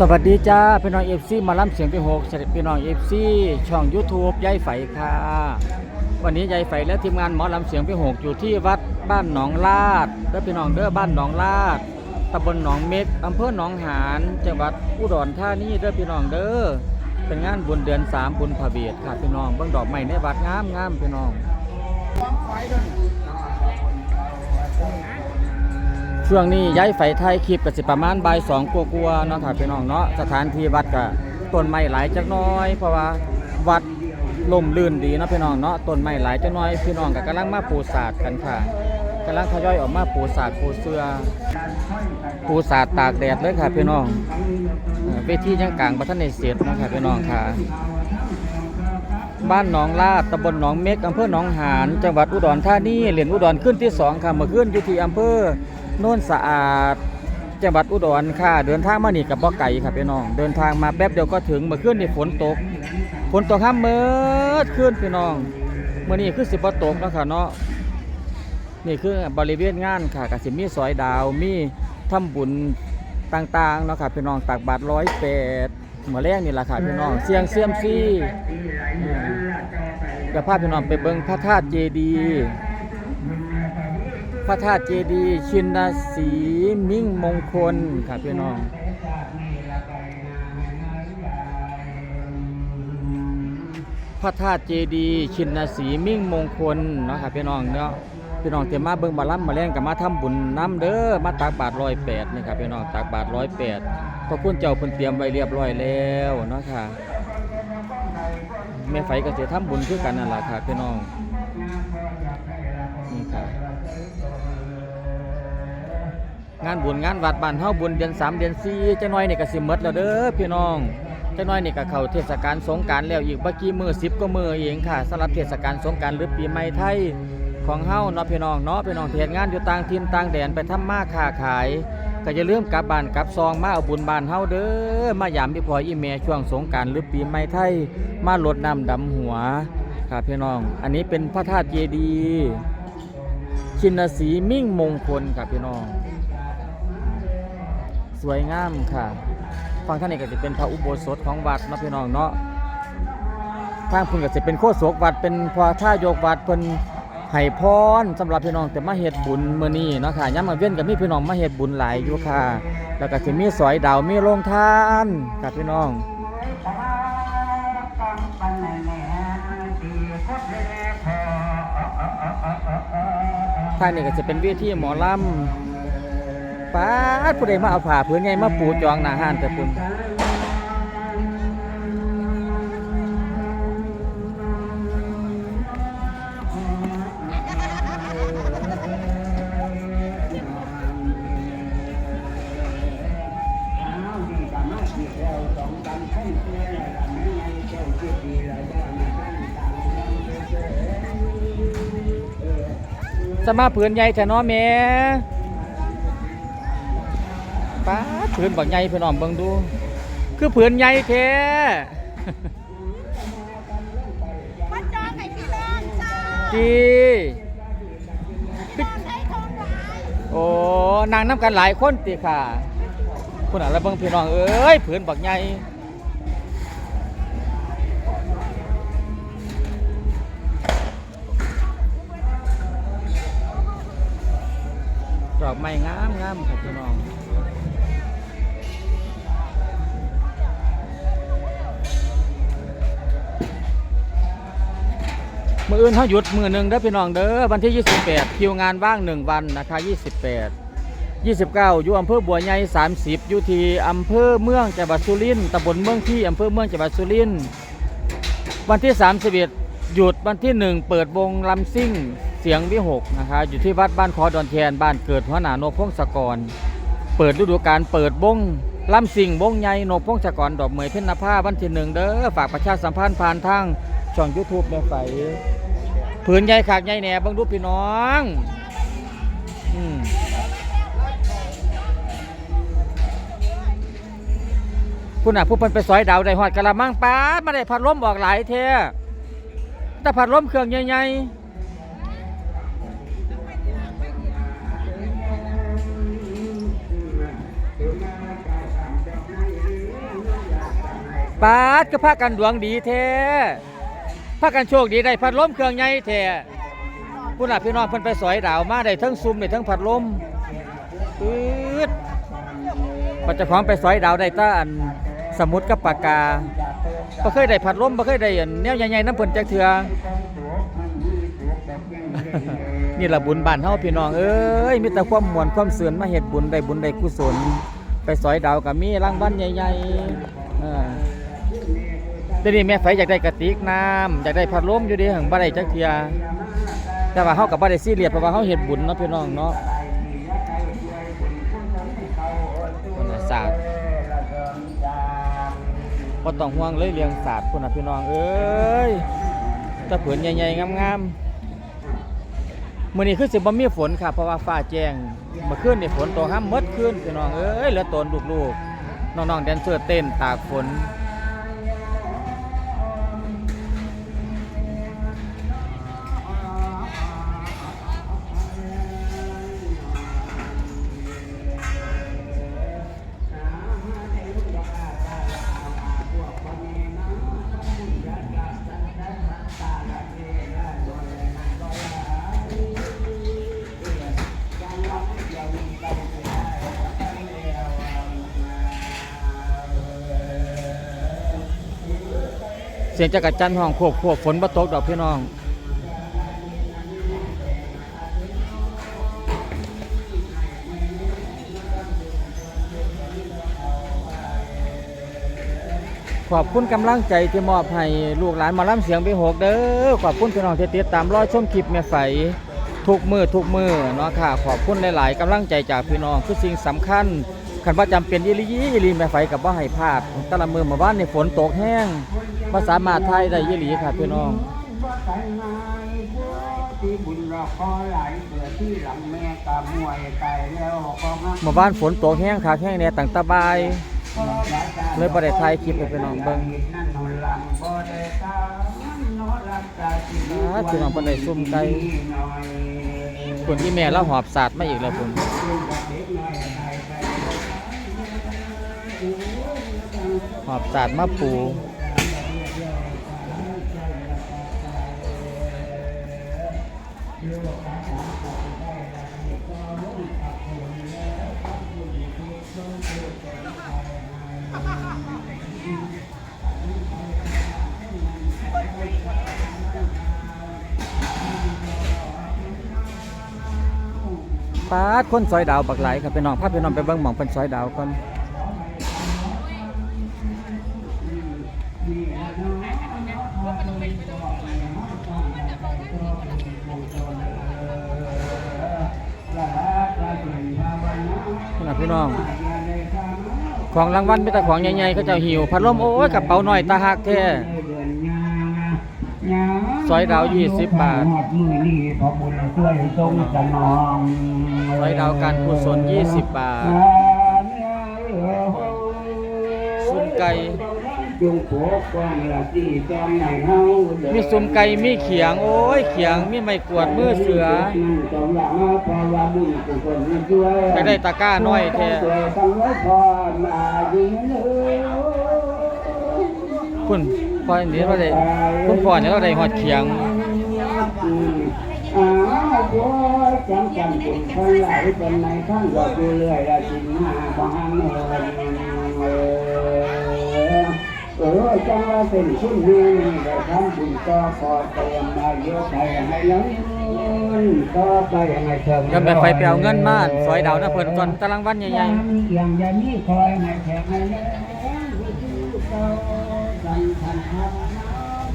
สวัสดีจ้าพี่น้องเอฟซีมาล่ำเสียงพี่หกสวัสดีพี่น้องเอฟซีช่อง YouTube ยายไฝค่ะ วันนี้ยายไฝและทีมงานหมอลำเสียงพี่หกอยู่ที่วัดบ้านหนองลาดเด้อพี่น้องเด้อบ้านหนองลาดตำบลหนองเม็กอำเภอหนองหานจังหวัดอุดรธานีเด้อพี่น้องเด้อเป็นงานบุญเดือนสามบุญพระเบียดค่ะพี่น้องเบิ่งดอกไม้ในวัดงามงามพี่น้อง ช่วงนี้ย้ายไฟไทยคลิปกับสิประมาณบ่ายสองกลัวๆเนาะค่ะพี่น้องเนาะสถานที่วัดก็ต้นไม้หลายจักน้อย เพราะว่าวัดลมลื่นดีนะพี่น้องเนาะต้นไม้หลายจักน้อยพี่น้องก็กำลังมาปูศาสตร์กันค่ะกำลังทยอยออกมาปูศาสตร์ปูเสือปูศาสตร์ตากแดดเลยค่ะพี่น้องเวทียังกลางบัทันในเสร็จเนะค่ะพี่น้องค่ะ บ้านหนองลาดตำบลหนองเม็กอำเภอหนองหาน จังหวัดอุดรธานีเหรียญอุดรขึ้นที่สองค่ะเมื่อขึ้นอยู่ที่อำเภอ โน่นสะอาดจังหวัดอุดรค่ะ เดินทางมานี่กับบ่ไก่ครับพี่น้อง เดินทางมาแป๊บเดียวก็ถึงเมื่อคืนนี่ฝนตก ฝนตกห้ามเมื่อคืนพี่น้องเมื่อนี้คือสิบตกแล้วค่ะเนาะนี่คือบริเวณงานค่ะกสิมีซอยดาวมีทำบุญต่างๆเนาะค่ะพี่น้องตักบาตรร้อยแปดเมื่อแรกนี่แหละค่ะพี่น้องเสียงเสียมซี่เดี๋ยวพาพี่น้องไปเบิ่งพระธาตุเจดีย์ พระธาตุเจดีย์ชินสีมิ่งมงคลค่ะพี่น้องพระธาตุเจดีย์ชินสีมิ่งมงคลเนาะค่ะพี่น้องเนาะพี่น้องเตรียมมาเบิ่งบาลัมมาแรงกับมาทำบุญน้ำเด้อมาตักบาตรร้อยแปดนี่ครับพี่น้องตักบาตรร้อยแปดพระคุณเจ้าเพิ่นเตรียมไว้เรียบร้อยแล้วเนาะค่ะแม่ไฟก็จะทำบุญคือกันนั่นแหละค่ะพี่น้องนี่ค่ะ งานบุญงานวัดบ้านเฮาบุญเดือนสามเดือนสี่จังน้อยนี่ก็สิหมดแล้วเด้อพี่น้องจักหน้อยนี่ก็เข้าเทศกาลสงกรารแล้วอีกบ่กี่มื้อ10ก็มื้อเองค่ะสำหรับเทศกาลสงกรารหรือปีใหม่ไทยของเฮาเนาะพี่น้องเนาะพี่น้องเฮ็ดงานอยู่ต่างถิ่นต่างแดนไปทำมาค้าขายก็อย่าลืมกลับบ้านกลับซองมาเอาบุญบ้านเฮาเด้อมายามพี่พ่ออีแม่ช่วงสงกรารหรือปีใหม่ไทยมาลดน้ำดำหัวครับพี่น้อง อันนี้เป็นพระธาตุเจดีย์ชินสีมิ่งมงคลครับพี่น้อง สวยงามค่ะฟังท่านนี้ก็จะเป็นพระอุโบสถของวัดนาะพี่น้องเนาะทางพิ่นก็จะเป็นโคศกวัดเป็นพระท่ายกวัดเพิ่นให้พรสำหรับพี่น้องแต่มาเฮ็ดบุญมื้อนี้เนาะค่ะยามมาเว้นก็มีพี่น้องมาเฮ็ดบุญหลายอยู่ค่ะ แล้วก็สิมีสอยดาวมีโรงทานครับพี่น้องท่านี้ก็จะเป็นเวทีหมอลำ ป้าดผู้ใดมาเอาผ้าผืนใหญ่มาปูจองหน้าห้านแต่ปุ่นจะมาผืนใหญ่แท้นาะแม่ ป้าดผืนบักใหญ่พี่น้องเบิ่งดู คือผืนใหญ่แท้มาจองให้พี่น้องจ้าจีจองให้ทองหวานโอ้นางน้ำกันหลายคนติค่ะคุณอะไรเบิ่งพี่น้องเอ้ยผืนบักใหญ่ ดอกไม้งามงามครับพี่น้องมืออื่นเขาหยุดมือหนึ่งเด้อพี่น้องเด้อวันที่ 28 คิวงานว่าง 1 วันนะคะ 28 29 อยู่อำเภอบัวใหญ่ 30 อยู่ที่อำเภอเมืองจังหวัดสุรินทร์ตำบลเมืองที่อำเภอเมืองจังหวัดสุรินทร์วันที่ 31 หยุดวันที่ 1 เปิดวงลำซิ่ง เสียงวิหกนะคะอยู่ที่วัดบ้านคอดอนแทนบ้านเกิดหัวหน้าโนพงศกร เปิดฤดูกาลเปิดวงลำซิ่งวงใหญ่โนพงศกรดอกเหมยเพ็ญนภาวันที่หนึ่งเด้อฝากประชาสัมพันธ์ผ่านทางช่อง YouTube แม่ไฟผืนใหญ่ขากใหญ่แหน่เบิ่งดูปพี่น้องอืมคุณน่ะผู้พิ่นไปซอยดาวได้ฮอดกะละมังป้ามาได้พัดลมออกหลายแท้แต่พัดลมเครื่องใหญ่ๆ ปาดก็พากันดวงดีแท้พากันโชคดีได้พัดลมเครื่องใหญ่แท้ผู้น่ะพี่น้องเพิ่นไปสอยดาวมาได้ทั้งซุ่มได้ทั้งพัดลมปืดปัจจุบันไปสอยดาวได้แตาอันสมุดกับปากกาบ่เคยได้พัดลมบ่เคยได้อันแนวใหญ่ๆน้ำเพิ่นจักเทื่อนี่ละบุญบ้านเฮาพี่น้องเอ้ยมีแต่ความมวลความเสื่อนมาเฮ็ดบุญได้บุญได้กุศล ไปสอยดาวก็มีรางวัลใหญ่ๆเออ เดี๋ยวนี้แม่ไฟอยากได้กระติกน้ำอยากได้พัดลมอยู่ดิหังบ่ได้จักเทียแต่ว่าเฮาก็บ่ได้ซีเรียสเพราะว่าเฮาเฮ็ดบุญเนาะพี่น้องเนาะคนศาสตร์บ่ต้องห่วงเลยเรื่องศาสตร์พุ่นน่ะพี่น้องเอ้ยตะเผืนใหญ่ๆงามๆมื่อนี้คือสิบ่มีฝนครับเพราะว่าฟ้าแจ้งเมื่อคืนนี่ฝนตกห้ามมดคืนพี่น้องเอ้ยเหลือตนลูกๆน้องๆแดนเซอร์เต้นตากฝน สียงจักรจันทร์ห้องโขกโขกฝนบ่ตกดอกพี่น้องขอบคุณกำลังใจที่มอบให้ลูกหลานมาล่ำเสียงไปหกเด้อขอบคุณพี่น้องที่ติดตามรอชมคลิปแม่ไฝทุกมือทุกมือเนาะค่ะ ขอบคุณหลาย ๆกำลังใจจากพี่น้องคือสิ่งสำคัญคันว่าจำเป็นอีหลีอีหลีแม่ไฝกับว่าให้พลาดแต่ละมือมาบ้านในฝนตกแห้ง ภาษามารถไทยได้อีหลีค่ะพี่น้องหลายเกิดที่หลังแม่กำมวยไปแล้วก็มาหมู่บ้านฝนตกแห้งคักแห้งเนี่ยต่างตะบายเลยบ่ได้ถ่ายคลิปให้พี่น้องเบิ่งนั่นนอนหลังบ่ได้ตามนอนหลับตาที่ดูอ่าพี่น้องเพิ่นได้ซุ่มไก่คนที่แม่แล้วหอบสาดมาอีกแล้วผมเด็กน้อยไทยไปหอบสาดมาปู ปาดคนซอยดาวบักไหลครับพี่น้องพาพี่น้องไปเบิ่งหม่องเป็นซอยดาวก่อน นะพี่น้อง ของรางวัลมีแต่ของใหญ่ๆเขาจะหิว พัดลมโอ้ยกระเป๋าหน่อยตาหักแท้ซอยดาวยี่สิบบาทซอยดาวการกุศลยี่สิบบาทซุนไก่ จงโผกว้างละที่จอมในเฮามีซุ่มไก่มีเขียง โอ้ย เขียงมีไม้กวาดมือเสือไปได้ตะกร้าน้อยแท้คุณพ่ออันนี้เราได้คุณพ่อเนี่ยเราได้หอดเขียงอาโว้จังจังคุณคนไหลเป็นในข้างดอกเรื่อยละสินหาบางเออ เออจังว่าเป็นชิ้นนี้ได้ทำบุญต่อขอเตรียมมาเยอะใจให้แล้วต่อไปยังไงเถิงยังแบบไปไปเอาเงินมาซอยดาวนะเพิ่นก่อนตารางวันใหญ่ยังยังจะมีคอยให้แขกให้แล้วดังทันทัน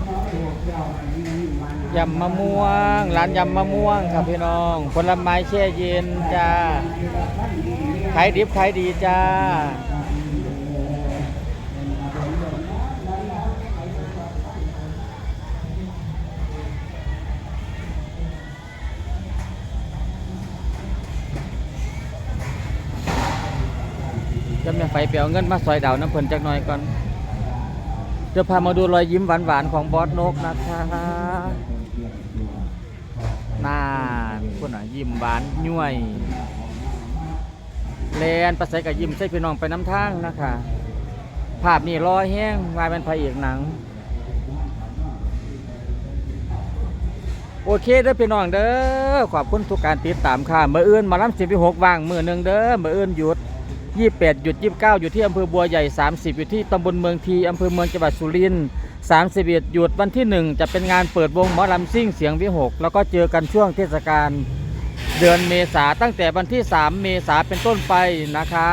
ขอถูกเจ้าให้มันๆยำมะม่วง ร้านยำมะม่วงครับพี่น้อง ผลไม้แช่เย็นจ้าขายดิบขายดีจ้า แม่ไฟไปเอาเงินมาซอยดาวน้ำเพิ่นจักหน่อยก่อนเดี๋ยวพามาดูรอยยิ้มหวานๆของบอสนกนะคะน่าคุณอะยิ้มหวานย่ยแลนประใสกับยิ้มใส่พี่น้องไปน้ำทางนะคะภาพนี่รอยแห้งวายเป็นพระเอกหนัง โอเคเด้อพี่น้องเด้อขอบคุณทุกการติดตามค่ะเมื่ออื่นมาล้ำสิบหกว่างมือหนึ่งเด้อเมื่ออื่นหยุด ยี่แปดหยุดยี่สิบเก้าอยู่ที่อำเภอบัวใหญ่สามสิบอยู่ที่ตำบลเมืองทีอำเภอเมืองจังหวัดสุรินทร์สามสิบเอ็ดหยุดวันที่หนึ่งจะเป็นงานเปิดวงหมอลำซิ่งเสียงวิหก แล้วก็เจอกันช่วงเทศกาลเดือนเมษาตั้งแต่วันที่ 3 เมษาเป็นต้นไปนะคะ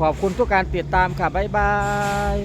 ขอบคุณทุกการติดตามค่ะ บ๊ายบาย